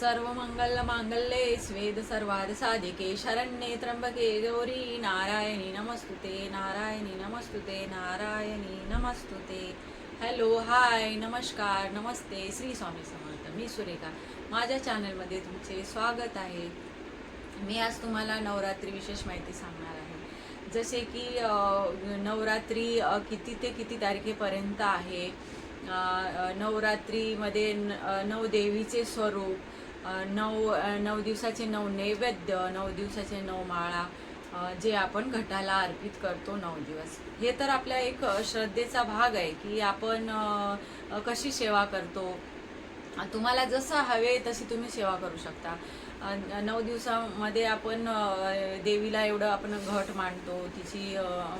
सर्व मंगल मांगल्ये स्वेद सर्वाद साधिके शरण्ये त्र्यंबके गौरी नारायणी नमस्तुते नारायणी नमस्तुते नारायणी नमस्तुते. हॅलो हाय नमस्कार नमस्ते श्री स्वामी समर्थ. मी सुरेखा. माझ्या चॅनलमध्ये तुमचे स्वागत आहे. मी आज तुम्हाला नवरात्री विशेष माहिती सांगणार आहे. जसे की नवरात्री किती ते किती तारखेपर्यंत आहे? नवरात्रीमध्ये न- नवदेवीचे स्वरूप नऊ नऊ दिवसाचे नऊ नैवेद्य नऊ दिवसाचे नऊ माळा जे आपण घटाला अर्पित करतो नऊ दिवस. हे तर आपल्या एक श्रद्धेचा भाग आहे की आपण कशी सेवा करतो. तुम्हाला जसं हवे तशी तुम्ही सेवा करू शकता. नऊ दिवसामध्ये आपण देवीला एवढं आपण घट मांडतो तिची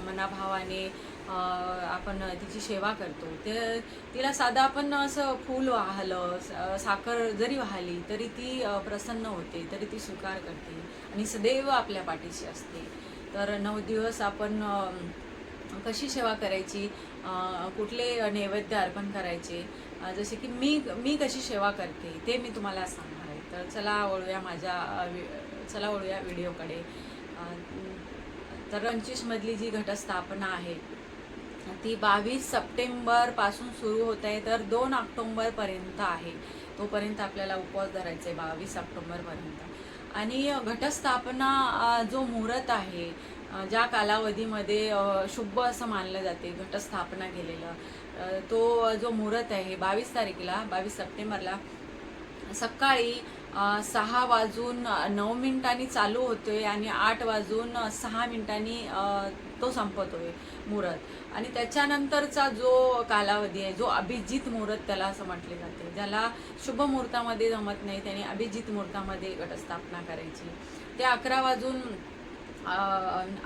मनाभावाने आपण तिची सेवा करतो. ते तिला साधं आपण असं फूल वाहलं साखर जरी वाहली तरी ती प्रसन्न होते तरी ती स्वीकार करते आणि सदैव आपल्या पाठीशी असते. तर नऊ दिवस आपण कशी सेवा करायची? कुठले नैवेद्य अर्पण करायचे? जसे की मी मी कशी सेवा करते ते मी तुम्हाला सांगते. तर चला वळूया माझ्या वि- चला वळूया व्हिडिओकडे. तर पंचवीसमधली जी घटस्थापना आहे ती बावीस सप्टेंबरपासून सुरू होत आहे तर दोन ऑक्टोंबरपर्यंत आहे. तोपर्यंत आपल्याला उपवास धरायचा आहे बावीस ऑक्टोंबरपर्यंत आणि घटस्थापना जो मुहूर्त आहे ज्या कालावधीमध्ये शुभ असं मानलं जाते घटस्थापना केलेलं तो जो मुहूर्त आहे बावीस तारखेला बावीस सप्टेंबरला सकाळी सहा वाजून नऊ मिनिटांनी चालू होतोय आणि आठ वाजून सहा मिनिटांनी तो तो संपतोय मुहूर्त. आणि त्याच्यानंतरचा जो कालावधी आहे जो अभिजित मुहूर्त त्याला असं म्हटले जाते ज्याला शुभ मुहूर्तामध्ये जमत नाही त्याने अभिजित मुहूर्तामध्ये घटस्थापना करायची. ते अकरा वाजून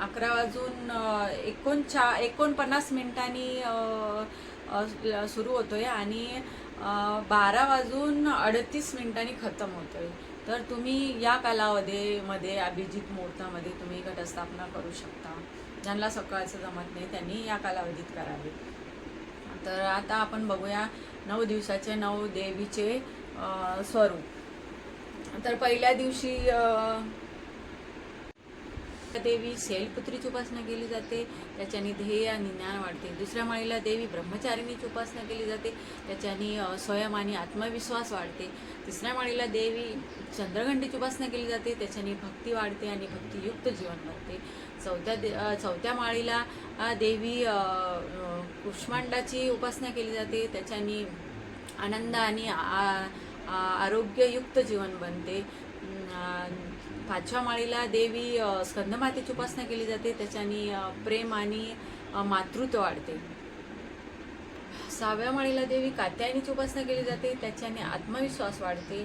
अकरा वाजून अ, एकोणचा एकोणपन्नास मिनिटांनी सुरू होतो आहे आणि बारा वाजून अडतीस मिनिटांनी खतम होतो आहे तर तुम्ही या कालावधीमध्ये अभिजित मुहूर्तामध्ये तुम्ही घटस्थापना करू शकता. ज्यांना सकाळचं जमत नाही त्यांनी या कालावधीत करावे. तर आता आपण बघूया नऊ दिवसाचे नऊ देवीचे स्वरूप. तर पहिल्या दिवशी देवी शैलपुत्रीची उपासना केली जाते त्याच्याने ध्येय आणि ज्ञान वाढते. दुसऱ्या माळीला देवी ब्रह्मचारिणीची उपासना केली जाते त्याच्याने स्वयं आणि आत्मविश्वास वाढते. तिसऱ्या माळीला देवी चंद्रगंडीची उपासना केली जाते त्याच्याने भक्ती वाढते आणि भक्तियुक्त जीवन बनते. चौथ्या दे चौथ्या माळीला देवी अ, कुष्मांडाची उपासना केली जाते त्याच्याने आनंद आणि आ- आरोग्ययुक्त जीवन बनते. पाचव्या माळीला देवी स्कंदमातेची उपासना केली जाते. त्याच्याने प्रेम आणि मातृत्व वाढते. सहाव्या माळीला देवी कात्यायनीची उपासना केली जाते. त्याच्याने आत्मविश्वास वाढते.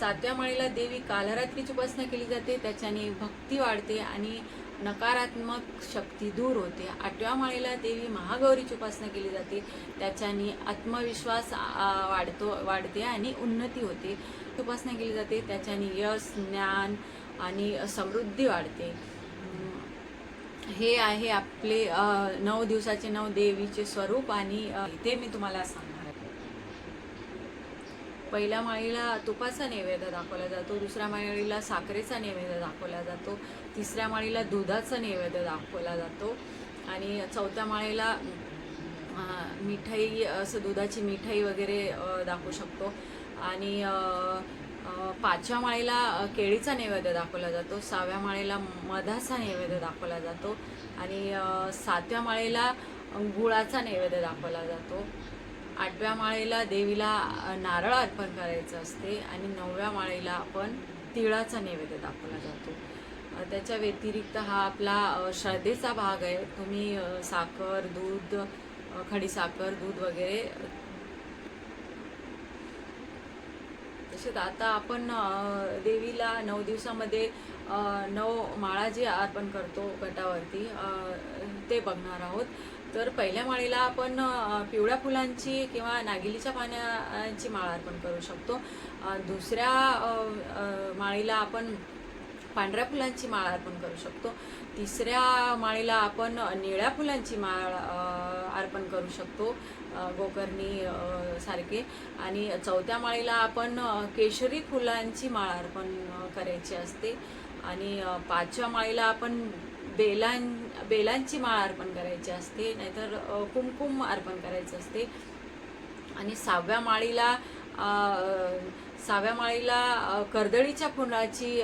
सातव्या माळीला देवी कालरात्रीची उपासना केली जाते. त्याच्याने भक्ती वाढते आणि नकारात्मक शक्ती दूर होते. आठव्या माळीला देवी महागौरीची उपासना केली जाते. त्याच्याने आत्मविश्वास वाढतो वाढते आणि उन्नती होते. उपासना केली जाते. त्याच्याने यश ज्ञान आणि समृद्धी वाढते. हे आहे आपले नऊ दिवसाचे नऊ देवीचे स्वरूप आणि ते मी तुम्हाला सांगणार पहिल्या माळीला तुपाचा नैवेद्य दाखवला जातो दुसऱ्या माळीला साखरेचा नैवेद्य दाखवला जातो तिसऱ्या माळीला दुधाचा नैवेद्य दाखवला जातो आणि चौथ्या माळीला मिठाई असं दुधाची मिठाई वगैरे दाखवू शकतो. आणि पाचव्या माळीला केळीचा नैवेद्य दाखवला जातो. सहाव्या माळीला मधाचा नैवेद्य दाखवला जातो. आणि सातव्या माळीला गुळाचा नैवेद्य दाखवला जातो. आठव्या माळेला देवीला नारळ अर्पण करायचं असते. आणि नवव्या माळेला आपण तिळाचा नैवेद्य दाखवला जातो. त्याच्या व्यतिरिक्त हा आपला श्रद्धेचा भाग आहे. तुम्ही साखर दूध खडीसाखर दूध वगैरे तसेच आता आपण देवीला नऊ दिवसामध्ये नऊ माळा जे अर्पण करतो गटावरती ते बघणार आहोत. तर पहिल्या माळीला आपण पिवळ्या फुलांची किंवा नागिलीच्या पाण्याची माळ अर्पण करू शकतो. दुसऱ्या माळीला आपण पांढऱ्या फुलांची माळ अर्पण करू शकतो. तिसऱ्या माळीला आपण निळ्या फुलांची माळ अर्पण करू शकतो गोकर्णी सारखे. आणि चौथ्या माळीला आपण केशरी फुलांची माळ अर्पण करायची असते. आणि पाचव्या माळीला आपण बेलां बेलांची माळ अर्पण करायची असते. नाहीतर कुमकुम अर्पण करायचं असते. आणि सहाव्या माळीला सहाव्या माळीला कर्दळीच्या फुलाची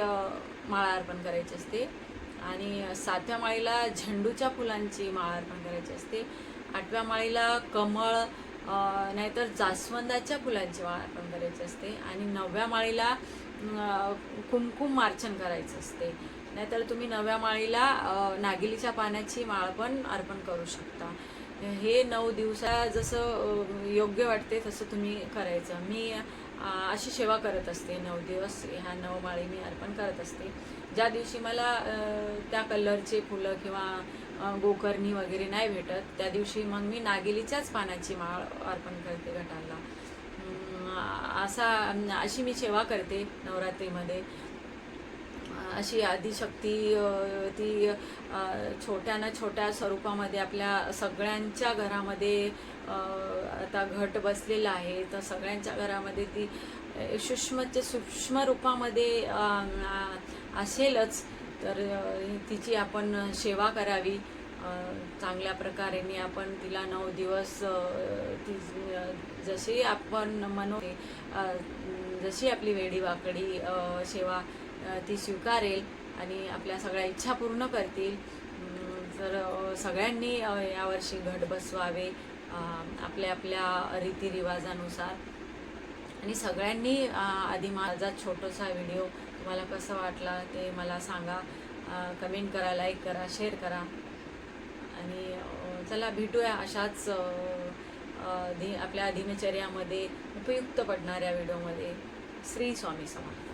माळ अर्पण करायची असते. आणि सातव्या माळीला झेंडूच्या फुलांची माळ अर्पण करायची असते. आठव्या माळीला कमळ नाहीतर जास्वंदाच्या फुलांची माळ अर्पण करायची असते. आणि नवव्या माळीला कुमकुम मार्चन करायचं असते. नाहीतर तुम्ही नवव्या माळीला नागिलीच्या पाण्याची माळ पण अर्पण करू शकता. हे नऊ दिवसा जसं योग्य वाटते तसं तुम्ही करायचं. मी अशी सेवा करत असते. नऊ दिवस ह्या नऊ माळी मी अर्पण करत असते. ज्या दिवशी मला त्या कलरचे फुलं किंवा गोकर्णी वगैरे नाही भेटत त्या दिवशी मग मी नागिलीच्याच पानाची माळ अर्पण करते गटाला. असा अशी मी सेवा करते नवरात्रीमध्ये. अशी आदिशक्ती ती छोट्या ना छोट्या स्वरूपामध्ये आपल्या सगळ्यांच्या घरामध्ये आता घट बसलेला आहे. तर सगळ्यांच्या घरामध्ये ती सूक्ष्मच्या सूक्ष्म रूपामध्ये असेलच. तर तिची आपण सेवा करावी. चांगल्या प्रकारेने आपण तिला नऊ दिवस ती जशी आपण मनो जशी आपली वेडी वाकडी सेवा ती स्वीकारेल आणि आपल्या सगळ्या इच्छा पूर्ण करतील. तर सगळ्यांनी यावर्षी घट बसवावे आपल्या आपल्या रीतिरिवाजानुसार. आणि सगळ्यांनी आधी माझा छोटासा व्हिडिओ तुम्हाला कसा वाटला ते मला सांगा. कमेंट करा लाईक करा शेअर करा. आणि चला भेटूया अशाच दि आपल्या दिनचर्यामध्ये उपयुक्त पडणाऱ्या व्हिडिओमध्ये. श्री स्वामी समर्थ.